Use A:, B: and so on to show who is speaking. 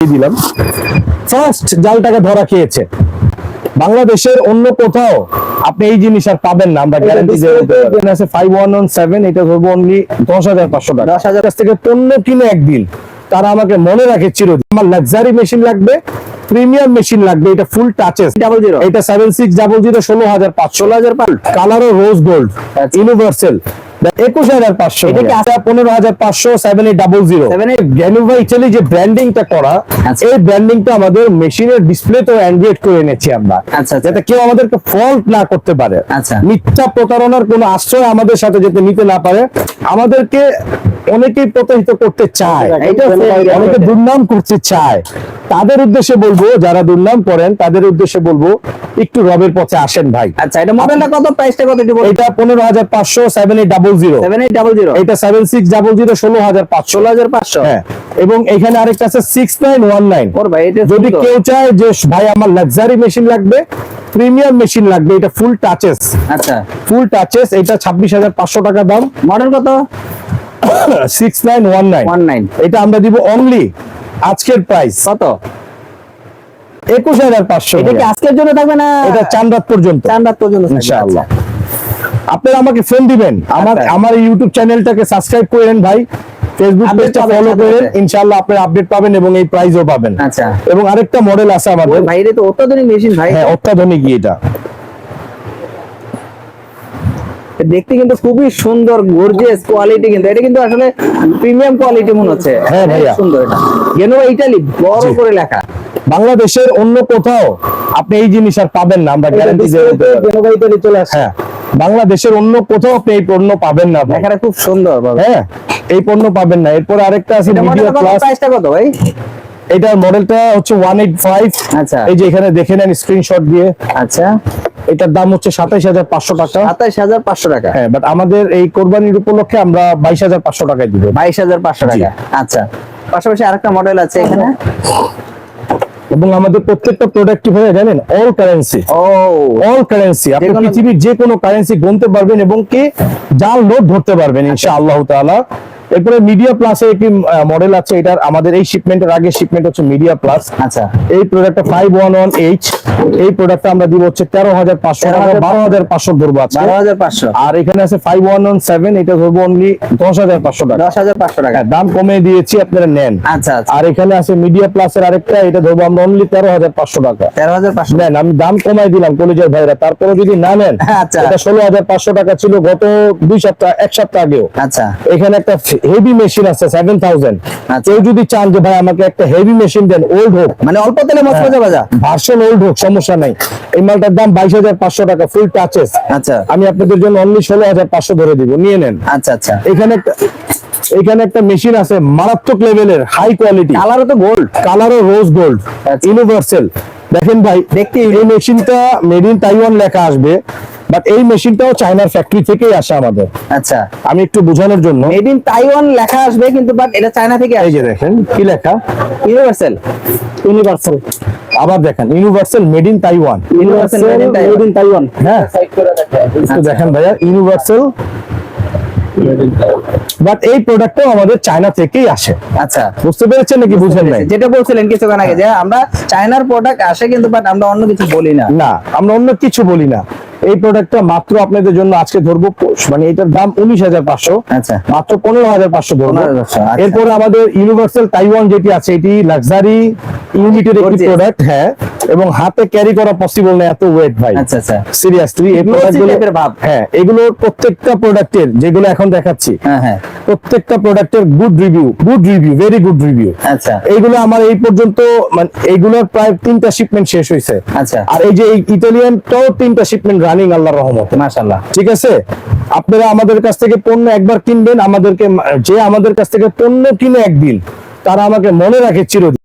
A: দিলাম। ফার্স্ট জালটাকে ধরা খেয়েছে। বাংলাদেশের অন্য কোথাও আপনি এই জিনিস আর পাবেন না। আমরা গ্যারান্টি দিয়ে আছে ফাইভ ওয়ান ওয়ান সেভেন এটা ধরবো অনলি দশ হাজার পাঁচশো টাকা। দশ হাজার। থেকে পণ্য কিনে একদিন। তারা আমাকে মনে রাখে চিরদিন। আমার লাক্সারি মেশিন লাগবে প্রিমিয়াম মেশিন লাগবে এটা ফুল টাচেস
B: Double zero।
A: এটা সেভেন সিক্স ডাবল জিরো ষোলো হাজার পাঁচশো। হাজার কালারও রোজ গোল্ড। ইউনিভার্সাল একুশ হাজার পাঁচশো
B: এটা
A: এটা
B: কি
A: কি পনেরো হাজার পাঁচশো সেভেন এইট ডাবল জিরো
B: 78
A: গ্যানুভা ইটালি যে ব্র্যান্ডিংটা করা
B: আচ্ছা।
A: এই ব্র্যান্ডিংটা আমাদের মেশিনের ডিসপ্লেতেও অ্যান্ড্রয়েড করে এনেছি আমরা।
B: আচ্ছা, আচ্ছা।
A: যাতে কেউ আমাদেরকে ফল্ট না করতে পারে।
B: আচ্ছা।
A: মিথ্যা প্রতারণার কোনো আশ্রয় আমাদের সাথে যাতে নিতে না পারে আমাদেরকে অনেকেই প্রতারিত করতে চায়। অনেকে দুর্নাম করতে চায়। তাদের উদ্দেশ্যে বলব যারা দুর্নাম করেন তাদের উদ্দেশ্যে বলব একটু রবের পথে আসেন ভাই।
B: আচ্ছা এটা মডেলটা কত? প্রাইসটা কত
A: এটা পনেরো হাজার পাঁচশো seven eight double zero
B: seven eight double zero
A: এটা সেভেন সিক্স ডাবল জিরো ষোলো হাজার পাঁচশো।
B: ষোলো হাজার পাঁচশো।
A: হ্যাঁ এবং এখানে আরেকটা আছে সিক্স নাইন ওয়ান নাইন
B: ওর ভাই এটা
A: যদি কেউ চায় যে ভাই আমার লাক্সারি মেশিন লাগবে প্রিমিয়াম মেশিন লাগবে এটা ফুল টাচেস
B: আচ্ছা।
A: ফুল টাচেস এটা ছাব্বিশ হাজার পাঁচশো টাকা দাম।
B: মডেল কত?
A: Six nine one nine
B: one nine
A: এটা আমরা দিব অনলি আজকের প্রাইস
B: কত?
A: একুশ হাজার পাঁচশো
B: এটা কি আজকের জন্য থাকবে না?
A: এটা চান রাত পর্যন্ত।
B: চার রাত পর্যন্ত
A: ইনশাআল্লাহ।
B: আচ্ছা।
A: আপনারা আমাকে ফোন দিবেন। আমার
B: আচ্ছা।
A: আমার ইউটিউব চ্যানেলটাকে সাবস্ক্রাইব করেন ভাই। ফেসবুক পেজটা ফলো করেন। ইনশাআল্লাহ আপনারা আপডেট পাবেন এবং এই প্রাইজও পাবেন।
B: আচ্ছা।
A: এবং আরেকটা মডেল আছে আমাদের।
B: ভাই এটা তো অত্যাধুনিক মেশিন ভাই।
A: হ্যাঁ অত্যাধুনিক এটা।
B: দেখতে কিন্তু খুবই সুন্দর গর্জিয়াস কোয়ালিটি কিন্তু। এটা কিন্তু আসলে প্রিমিয়াম কোয়ালিটি মনে হচ্ছে।
A: হ্যাঁ, ভাইয়া।
B: সুন্দর এটা। গেনোয়া ইটালি বড় করে লেখা।
A: বাংলাদেশের অন্য কোথাও আপনি এই জিনিস আর পাবেন না আমরা গ্যারান্টি
B: গেনোয়া ইটালি চলে আসছে।
A: হ্যাঁ। বাংলাদেশের অন্য কোথাও আপনি এই পণ্য পাবেন না ভাই।
B: খুব সুন্দর
A: হ্যাঁ এই পণ্য পাবেন না। এরপর আরেকটা আছে
B: মডেল কত প্রাইসটা কত ভাই?
A: এটার মডেলটা হচ্ছে ওয়ান এইট ফাইভ
B: আচ্ছা।
A: এই যে এখানে দেখে নেন স্ক্রিনশট দিয়ে।
B: আচ্ছা।
A: এটার দাম হচ্ছে সাতাইশ হাজার পাঁচশো টাকা।
B: সাতাইশ হাজার পাঁচশো টাকা।
A: হ্যাঁ বাট আমাদের এই কোরবানির উপলক্ষে আমরা বাইশ হাজার পাঁচশো টাকায় দিব।
B: বাইশ হাজার পাঁচশো
A: জি।
B: টাকা। আচ্ছা। পাশাপাশি আরেকটা মডেল আছে এখানে।
A: এবং আমাদের প্রত্যেকটা প্রোডাক্ট ভাইয়া জানেন? অল কারেন্সি অল কারেন্সি আপনি পৃথিবীর যে কোনো কারেন্সি গুনতে পারবেন এবং কে জাল লোড ধরতে পারবেন ইনশা আল্লাহ তাআলা। এরপরে মিডিয়া প্লাসে একটি মডেল আছে এটার আমাদের এই শিপমেন্টের আগে শিপমেন্ট হচ্ছে মিডিয়া প্লাস
B: আচ্ছা।
A: এই প্রোডাক্টটা ফাইভ ওয়ান ওয়ান এইচ এই প্রোডাক্টটা আমরা দিব হচ্ছে তেরো হাজার পাঁচশো টাকা
B: 13,500
A: বারো হাজার পাঁচশো ধরবো আজকে।
B: বারো হাজার পাঁচশো।
A: আর এখানে আছে ফাইভ ওয়ান ওয়ান সেভেন এটা ধরবো অনলি দশ হাজার পাঁচশো টাকা।
B: দশ হাজার পাঁচশো টাকা।
A: হ্যাঁ, দাম কমে দিয়েছি আপনারা নেন।
B: আচ্ছা আচ্ছা।
A: আর এখানে আছে মিডিয়া প্লাসের আরেকটা এটা ধরবো আমরা অনলি তেরো হাজার পাঁচশো টাকা।
B: তেরো হাজার পাঁচশো।
A: নেন আমি দাম কমাই দিলাম কলেজের ভাইরা তারপরে যদি না নেন
B: আচ্ছা।
A: এটা ষোলো হাজার পাঁচশো টাকা ছিল গত দুই সপ্তাহ এক সপ্তাহ আগেও।
B: আচ্ছা।
A: এখানে একটা হেভি মেশিন আছে সেভেন থাউজেন্ড
B: আচ্ছা।
A: কেউ যদি চান যে ভাই আমাকে একটা হেভি মেশিন দেন ওল্ড হোক।
B: মানে অল্প তেলে মত মজা বাজা
A: ভার্সন ওল্ড হোক সমস্যা নাই। এই মালটার দাম বাইশ হাজার পাঁচশো টাকা ফুল টাচেস
B: আচ্ছা।
A: আমি আপনাদের জন্য অনলি ষোলো হাজার পাঁচশো ধরে দিব নিয়ে নেন।
B: আচ্ছা আচ্ছা।
A: এখানে একটা এখানে একটা মেশিন আছে মারাত্মক লেভেলের হাই কোয়ালিটি
B: কালারও তো গোল্ড
A: কালারও রোজ গোল্ড। ইউনিভার্সাল দেখেন ভাই
B: দেখতে
A: এই মেশিনটা মেড ইন তাইওয়ান লেখা আসবে। বাট এই মেশিনটাও চায়নার ফ্যাক্টরি থেকেই আসে আমাদের।
B: আচ্ছা।
A: আমি একটু বোঝানোর জন্য।
B: মেড ইন তাইওয়ান লেখা আসবে কিন্তু বাট এটা চায়না থেকে
A: এই যে দেখেন কি লেখা?
B: ইউনিভার্সাল
A: ইউনিভার্সাল আবার দেখেন universal made in Taiwan
B: in Taiwan.
A: In Taiwan হ্যাঁ। দেখেন ভাইয়া ইউনিভার্সাল বাট এই প্রোডাক্টটাও আমাদের চায়না থেকেই আসে।
B: আচ্ছা।
A: বুঝতে পেরেছেন নাকি বুঝেন নাই?
B: যেটা বলছিলেন কিছুক্ষণ আগে যে আমরা চায়নার প্রোডাক্ট আসে কিন্তু বাট আমরা অন্য কিছু বলি না।
A: না আমরা অন্য কিছু বলি না। এই প্রোডাক্টটা মাত্র আপনাদের জন্য আজকে ধরবো মানে এটার দাম উনিশ হাজার পাঁচশো।
B: আচ্ছা।
A: মাত্র পনেরো হাজার পাঁচশো ধরবো।
B: 15,500, আচ্ছা।
A: এরপরে আমাদের ইউনিভার্সাল তাইওয়ান যেটি আছে এটি লাক্সারি ইউনিটের একটি প্রোডাক্ট হ্যাঁ এবং হাতে ক্যারি করা পসিবল না এত ওয়েট ভাই।
B: আচ্ছা আচ্ছা।
A: সিরিয়াসলি এই প্রোডাক্টগুলো
B: ভাব।
A: হ্যাঁ এগুলো প্রত্যেকটা প্রোডাক্টের যেগুলো এখন দেখাচ্ছি
B: হ্যাঁ হ্যাঁ।
A: প্রত্যেকটা প্রোডাক্টের good review good review very good review
B: আচ্ছা।
A: এইগুলো আমার এই পর্যন্ত মানে এইগুলোর প্রায় তিনটা শিপমেন্ট শেষ হয়েছে
B: আচ্ছা।
A: আর এই যে এই ইতালিয়ানটাও তিনটা শিপমেন্ট রানিং আল্লাহর রহমতে।
B: মাশাআল্লাহ।
A: ঠিক আছে? আপনারা আমাদের কাছ থেকে পণ্য একবার কিনবেন আমাদেরকে যে আমাদের কাছ থেকে পণ্য কিনে একদিন তারা আমাকে মনে রাখে চিরদিন।